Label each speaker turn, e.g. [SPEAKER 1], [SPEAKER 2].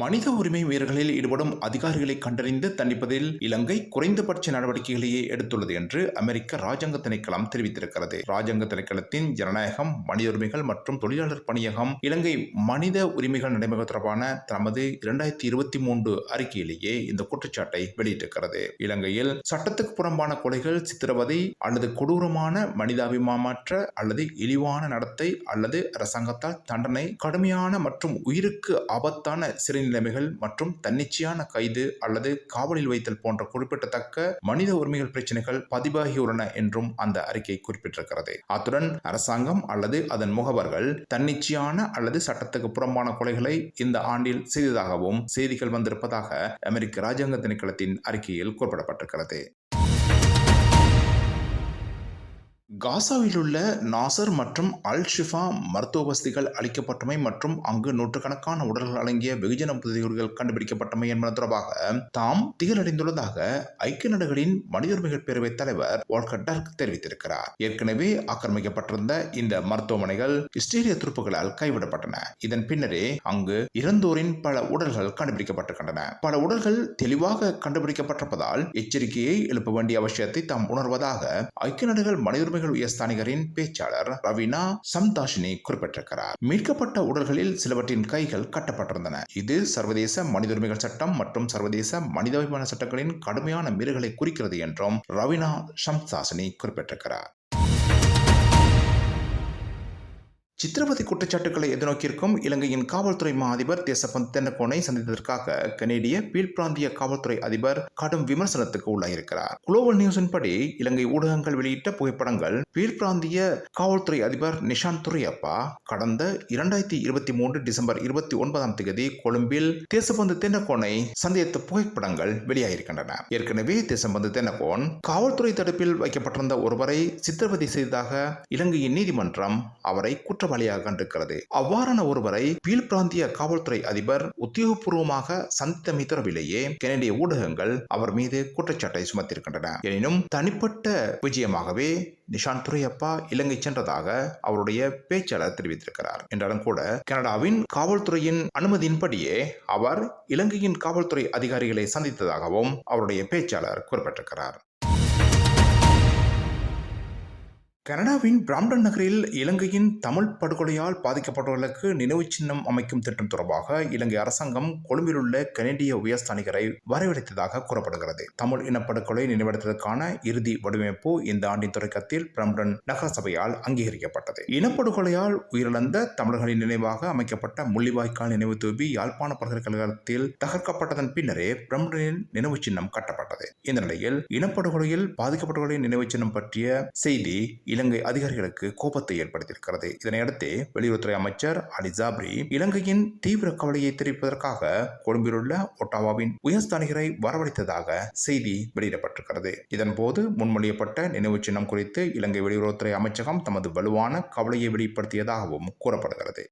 [SPEAKER 1] மனித உரிமை மீறல்களில் ஈடுபடும் அதிகாரிகளை கண்டறிந்து தண்டிப்பதில் இலங்கை குறைந்தபட்ச நடவடிக்கைகளையே எடுத்துள்ளது என்று அமெரிக்க ராஜாங்க திணைக்களம் தெரிவித்திருக்கிறது. ராஜாங்க திணைக்களத்தின் ஜனநாயகம் மனித உரிமைகள் மற்றும் தொழிலாளர் பணியகம் இலங்கை மனித உரிமைகள் நடைமுறை தொடர்பான தமது இரண்டாயிரத்தி இருபத்தி மூன்று அறிக்கையிலேயே இந்த குற்றச்சாட்டை வெளியிட்டிருக்கிறது. இலங்கையில் சட்டத்துக்கு புறம்பான கொலைகள் சித்திரவதை அல்லது கொடூரமான மனிதாபிமானமற்ற அல்லது இழிவான நடத்தை அல்லது அரசாங்கத்தால் தண்டனை கடுமையான மற்றும் உயிருக்கு ஆபத்தான சிறை நிலைமைகள் மற்றும் தன்னிச்சையான கைது அல்லது காவலில் வைத்தல் போன்ற குறிப்பிடத்தக்க மனித உரிமைகள் பிரச்சனைகள் பதிவாகியுள்ளன என்றும் அந்த அறிக்கை குறிப்பிட்டிருக்கிறது. அத்துடன் அரசாங்கம் அல்லது அதன் முகவர்கள் தன்னிச்சையான அல்லது சட்டத்துக்கு புறம்பான கொலைகளை இந்த ஆண்டில் செய்ததாகவும் செய்திகள் வந்திருப்பதாக அமெரிக்க ராஜாங்க திணைக்களத்தின் அறிக்கையில் குறிப்பிடப்பட்டிருக்கிறது. காசாவில் உள்ள நாசர் மற்றும் அல் ஷிஃபா மருத்துவ வசதிகள் அளிக்கப்பட்டமை மற்றும் அங்கு நூற்றுக்கணக்கான உடல்கள் அடங்கிய வெகுஜன புதைகுறிகள் கண்டுபிடிக்கப்பட்டமை என்பது தொடர்பாக தாம் திகழடைந்துள்ளதாக ஐக்கிய நாடுகளின் மனித உரிமைகள் பேரவைத் தலைவர் வால்கர் டர்க் தெரிவித்திருக்கிறார். ஏற்கனவே ஆக்கிரமிக்கப்பட்டிருந்த இந்த மருத்துவமனைகள் இஸ்ரேலிய துருப்புகளால் கைவிடப்பட்டன. இதன் பின்னரே அங்கு இறந்தோரின் பல உடல்கள் கண்டுபிடிக்கப்பட்டிருக்கின்றன. பல உடல்கள் தெளிவாக கண்டுபிடிக்கப்பட்டிருப்பதால் எச்சரிக்கையை எழுப்ப வேண்டிய அவசியத்தை தாம் உணர்வதாக ஐக்கிய நாடுகள் மனித உரிமைகள் உயர்ஸ்தானிகரின் பேச்சாளர் ரவினா சம்தாஷினி குறிப்பிட்டிருக்கிறார். மீட்கப்பட்ட உடல்களில் சிலவற்றின் கைகள் கட்டப்பட்டிருந்தன. இது சர்வதேச மனித உரிமைகள் சட்டம் மற்றும் சர்வதேச மனிதாபிமான சட்டங்களின் கடுமையான மீறல்களை குறிக்கிறது என்றும் ரவினா சம்தாஷினி குறிப்பிட்டிருக்கிறார். சித்திரவதை குற்றச்சாட்டுகளை எதிர்நோக்கியிருக்கும் இலங்கையின் காவல்துறை மா அதிபர் தேசபந்த் தென்னகோனை சந்தித்ததற்காக கனேடிய பீல் பிராந்திய காவல்துறை அதிபர் கடும் விமர்சனத்துக்கு உள்ளாயிருக்கிறார். குளோபல் நியூஸின் படி இலங்கை ஊடகங்கள் வெளியிட்ட புகைப்படங்கள் பீல் பிராந்திய காவல்துறை அதிபர் நிஷாந்த் துரையப்பா கடந்த இரண்டாயிரத்தி இருபத்தி மூன்று டிசம்பர் இருபத்தி ஒன்பதாம் தேதி கொழும்பில் தேசபந்து தென்னகோனை சந்தித்த புகைப்படங்கள் வெளியாகியிருக்கின்றன ஏற்கனவே தேசபந்து தென்னகோன் காவல்துறை தடுப்பில் வைக்கப்பட்டிருந்த ஒருவரை சித்திரவதை செய்ததாக இலங்கையின் நீதிமன்றம் அவரை குற்ற குற்றவாளியாக கண்டிருக்கிறது. அவ்வாறான ஒருவரை பீல் பிராந்திய காவல்துறை அதிபர் உத்தியோகபூர்வமாக சந்தித்தமை தொடர்பிலேயே கனடிய ஊடகங்கள் அவர் மீது குற்றச்சாட்டை சுமத்திருக்கின்றன. எனினும் தனிப்பட்ட விஜயமாகவே நிஷாந்த் துரையப்பா இலங்கை சென்றதாக அவருடைய பேச்சாளர் தெரிவித்திருக்கிறார். என்றாலும் கூட கனடாவின் காவல்துறையின் அனுமதியின்படியே அவர் இலங்கையின் காவல்துறை அதிகாரிகளை சந்தித்ததாகவும் அவருடைய பேச்சாளர் குறிப்பிட்டிருக்கிறார். கனடாவின் பிராம்டன் நகரில் இலங்கையின் தமிழ் படுகொலையால் பாதிக்கப்பட்டவர்களுக்கு நினைவு சின்னம் அமைக்கும் திட்டம் தொடர்பாக இலங்கை அரசாங்கம் கொழும்பில் உள்ள கனடிய உயர்ஸ்தானிகரை வரவழைத்ததாக கூறப்படுகிறது. தமிழ் இனப்படுகொலை நினைவிடத்திற்கான இறுதி வடிவமைப்பு இந்த ஆண்டின் தொடக்கத்தில் பிராம்டன் நகர சபையால் அங்கீகரிக்கப்பட்டது. இனப்படுகொலையால் உயிரிழந்த தமிழர்களின் நினைவாக அமைக்கப்பட்ட முள்ளிவாய்க்கால் நினைவு தூபி யாழ்ப்பாண பல்கலைக்கழகத்தில் தகர்க்கப்பட்டதன் பின்னரே பிரம்டனின் நினைவு சின்னம் கட்டப்பட்டது. இந்த நிலையில் இனப்படுகொலையில் பாதிக்கப்பட்டவர்களின் நினைவு சின்னம் பற்றிய செய்தி இலங்கை அதிகாரிகளுக்கு கோபத்தை ஏற்படுத்தியிருக்கிறது. இதனையடுத்து வெளியுறவுத்துறை அமைச்சர் அலி ஜாப்ரி இலங்கையின் தீவிர கவலையை தெரிவிப்பதற்காக கொழும்பிலுள்ள ஒட்டாவாவின் உயர்ஸ்தானிகரை வரவழைத்ததாக செய்தி வெளியிடப்பட்டிருக்கிறது. இதன்போது முன்மொழியப்பட்ட நினைவு சின்னம் குறித்து இலங்கை வெளியுறவுத்துறை அமைச்சகம் தமது வலுவான கவலையை வெளிப்படுத்தியதாகவும் கூறப்படுகிறது.